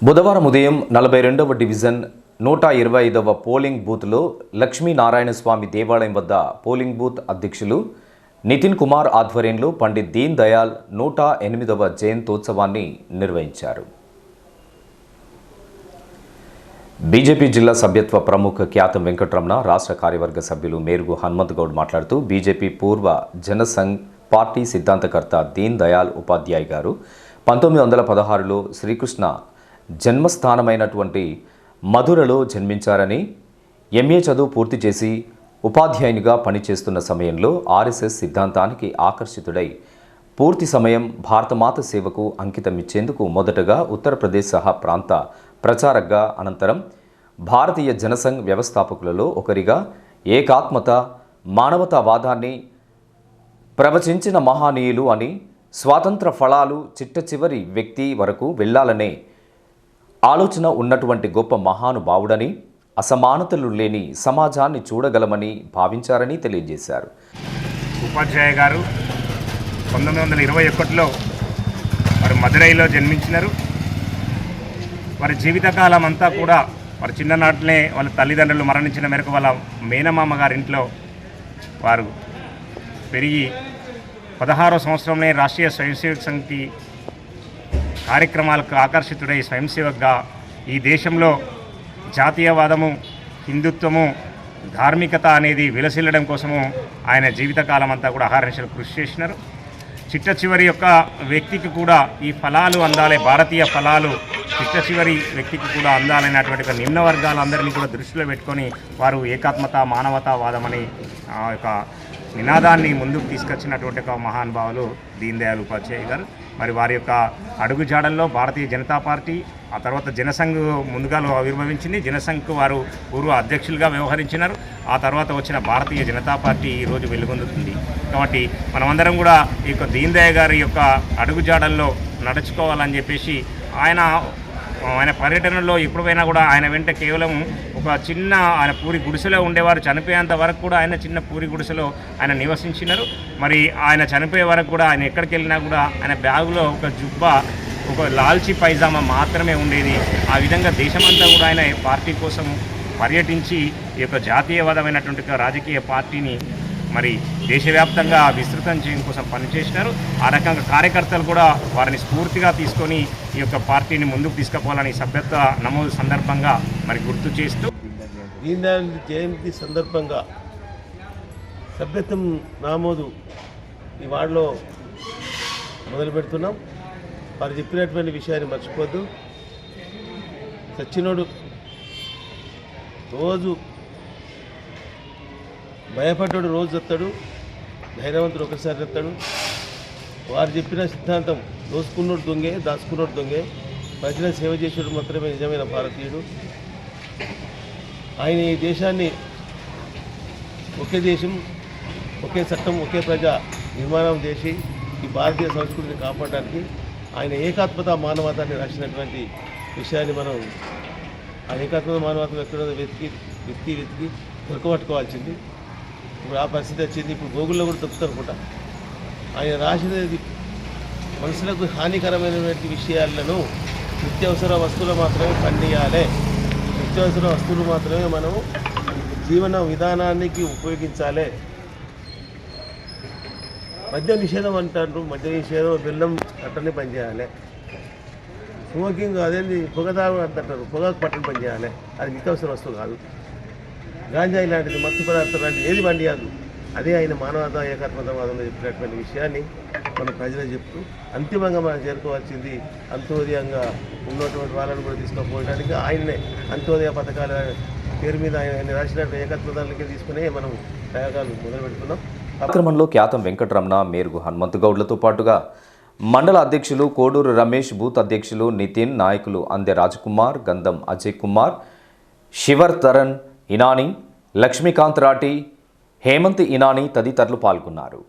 బుధవారం ఉదయం నలభై రెండవ డివిజన్ నూట ఇరవై ఐదవ పోలింగ్ బూత్లో లక్ష్మీనారాయణ స్వామి దేవాలయం వద్ద పోలింగ్ బూత్ అధ్యక్షులు నితిన్ కుమార్ ఆధ్వర్యంలో పండిత్ దీన్ దయాల్ నూట ఎనిమిదవ జయంతోత్సవాన్ని నిర్వహించారు. బీజేపీ జిల్లా సభ్యత్వ ప్రముఖ ఖ్యాతం వెంకటరమణ రాష్ట్ర కార్యవర్గ సభ్యులు మేరుగు హనుమంత్ గౌడ్ మాట్లాడుతూ బీజేపీ పూర్వ జనసంఘ్ పార్టీ సిద్ధాంతకర్త దీన్ దయాల్ ఉపాధ్యాయ్ గారు పంతొమ్మిది వందల పదహారులో శ్రీకృష్ణ జన్మస్థానమైనటువంటి మధురలో జన్మించారని ఎంఏ చదువు పూర్తి చేసి ఉపాధ్యాయునిగా పనిచేస్తున్న సమయంలో ఆర్ఎస్ఎస్ సిద్ధాంతానికి ఆకర్షితుడై పూర్తి సమయం భారతమాత సేవకు అంకితమిచ్చేందుకు మొదటగా ఉత్తరప్రదేశ్ సహా ప్రాంత ప్రచారకగా అనంతరం భారతీయ జనసంఘ్ వ్యవస్థాపకులలో ఒకరిగా ఏకాత్మత మానవతావాదాన్ని ప్రవచించిన మహానీయులు అని స్వాతంత్ర ఫలాలు చిట్ట చివరి వ్యక్తి వరకు వెళ్ళాలనే ఆలోచన ఉన్నటువంటి గొప్ప మహానుభావుడని అసమానతలు లేని సమాజాన్ని చూడగలమని భావించారని తెలియజేశారు. ఉపాధ్యాయ గారు పంతొమ్మిది వందల ఇరవై ఒకటిలో వారు మదురైలో జన్మించినారు. వారి జీవితకాలం అంతా కూడా వారి చిన్ననాటినే వాళ్ళ తల్లిదండ్రులు మరణించిన మేరకు వాళ్ళ మేనమామ గారింట్లో వారు పెరిగి పదహారో సంవత్సరంలో రాష్ట్రీయ స్వయంసేవక సంఘకి కార్యక్రమాలకు ఆకర్షితుడై స్వయంసేవకుగా ఈ దేశంలో జాతీయవాదము హిందుత్వము ధార్మికత అనేది విలసిల్లడం కోసము ఆయన జీవితకాలం అంతా కూడా అహర్నిశలు కృషి చేసినారు. చిట్ట చివరి యొక్క వ్యక్తికి కూడా ఈ ఫలాలు అందాలి భారతీయ ఫలాలు చిట్ట చివరి వ్యక్తికి కూడా అందాలనేటువంటి ఒక నిమ్న వర్గాలందరినీ కూడా దృష్టిలో పెట్టుకొని వారు ఏకాత్మత మానవతావాదమని ఆ యొక్క నినాదాన్ని ముందుకు తీసుకొచ్చినటువంటి ఒక మహానుభావులు దీన్ దయాళ్ ఉపాధ్యాయ గారు. మరి వారి యొక్క అడుగుజాడల్లో భారతీయ జనతా పార్టీ ఆ తర్వాత జనసంఘ్ ముందుగా ఆవిర్భవించింది. జనసంఘ్కు వారు పూర్వ అధ్యక్షులుగా వ్యవహరించినారు. ఆ తర్వాత వచ్చిన భారతీయ జనతా పార్టీ ఈరోజు వెలుగొందుతుంది. కాబట్టి మనమందరం కూడా ఈ యొక్క దీన్ గారి యొక్క అడుగుజాడల్లో నడుచుకోవాలని చెప్పేసి ఆయన ఆయన పర్యటనలో ఎప్పుడైనా కూడా ఆయన వెంట కేవలం ఒక చిన్న ఆయన పూరి గుడిసెలో ఉండేవారు. చనిపోయేంత వరకు కూడా ఆయన చిన్న పూరి గుడిసెలో ఆయన నివసించినారు. మరి ఆయన చనిపోయే వరకు కూడా ఆయన ఎక్కడికి వెళ్ళినా కూడా ఆయన బ్యాగులో ఒక జుబ్బా ఒక లాల్చి పైజామా మాత్రమే ఉండేది. ఆ విధంగా దేశమంతా కూడా ఆయన పార్టీ కోసం పర్యటించి ఈ యొక్క జాతీయవాదమైనటువంటి రాజకీయ పార్టీని మరి దేశవ్యాప్తంగా విస్తృతం చేయడం కోసం పనిచేసినారు. ఆ రకంగా కార్యకర్తలు కూడా వారిని స్ఫూర్తిగా తీసుకొని ఈ యొక్క పార్టీని ముందుకు తీసుకుపోవాలని సభ్యత్వ నమోదు సందర్భంగా మరి గుర్తు చేస్తూ దీన్ జయంతి సందర్భంగా సభ్యత్వం నమోదు ఈ వార్డులో మొదలు పెడుతున్నాం. వారు చెప్పినటువంటి విషయాన్ని మర్చిపోద్దు. సచ్చినోడు రోజు భయపడ్డాడు రోజు చెప్తాడు ధైర్యవంతుడు ఒకసారి చెప్తాడు. వారు చెప్పిన సిద్ధాంతం దోసుకున్నోడు దొంగే దాచుకున్నోడు దొంగే ప్రజల సేవ చేసేడు మాత్రమే నిజమైన భారతీయుడు. ఆయన ఈ దేశాన్ని ఒకే దేశం ఒకే చట్టం ఒకే ప్రజ నిర్మాణం చేసి ఈ భారతీయ సంస్కృతిని కాపాడడానికి ఆయన ఏకాత్మత మానవతాన్ని రాసినటువంటి విషయాన్ని మనం ఆ ఏకాత్మత మానవతం ఎక్కడో వెతికి వెతికి వెతికి దొరకబట్టుకోవాల్సింది. ఇప్పుడు ఆ పరిస్థితి వచ్చింది. ఇప్పుడు గూగుల్లో కూడా దొరుకుతారు పూట. ఆయన రాసినది మనుషులకు హానికరమైనటువంటి విషయాలను నిత్యావసర వస్తువులు మాత్రమే పండియాలి. నిత్యావసర వస్తువులు మాత్రమే మనం జీవన విధానానికి ఉపయోగించాలి. మద్య నిషేధం అంటారు. మద్య నిషేధం బెల్లం అట్టనే పనిచేయాలి. స్మోకింగ్ అదేంటి పొగదాగు అంటారు. పొగాకు పట్టని పనిచేయాలి. అది నిత్యావసర వస్తువు కాదు. గాంజాయి లాంటిది మత్తు పదార్థం లాంటిది ఏది పండియాదు? అదే ఆయన మానవత ఏకాత్మతవాదంలో చెప్పినటువంటి విషయాన్ని మన ప్రజలకు చెప్తూ అంతిమంగా మనం చేరుకోవాల్సింది అంత్యోదయంగా ఉన్నటువంటి వాళ్ళని కూడా తీసుకుపోవడానికి ఆయననే అంత్యోదయ పథకాల పేరు మీద ఆయన రాసినటువంటి ఏకాత్మతాలకి తీసుకునే మనం ప్రయోగాలు మొదలు పెడుతున్నాం కార్యక్రమంలో ఖ్యాతం వెంకటరమణ మేరుగు హనుమంతు గౌడ్లతో పాటుగా మండల అధ్యక్షులు కోడూరు రమేష్ బూత్ అధ్యక్షులు నితిన్ నాయకులు అందె రాజకుమార్ గంధం అజయ్ కుమార్ శివర్ తరణ్ ఇనానీ లక్ష్మీకాంత్ రాటి హేమంత్ ఇనానీ తదితరులు పాల్గొన్నారు.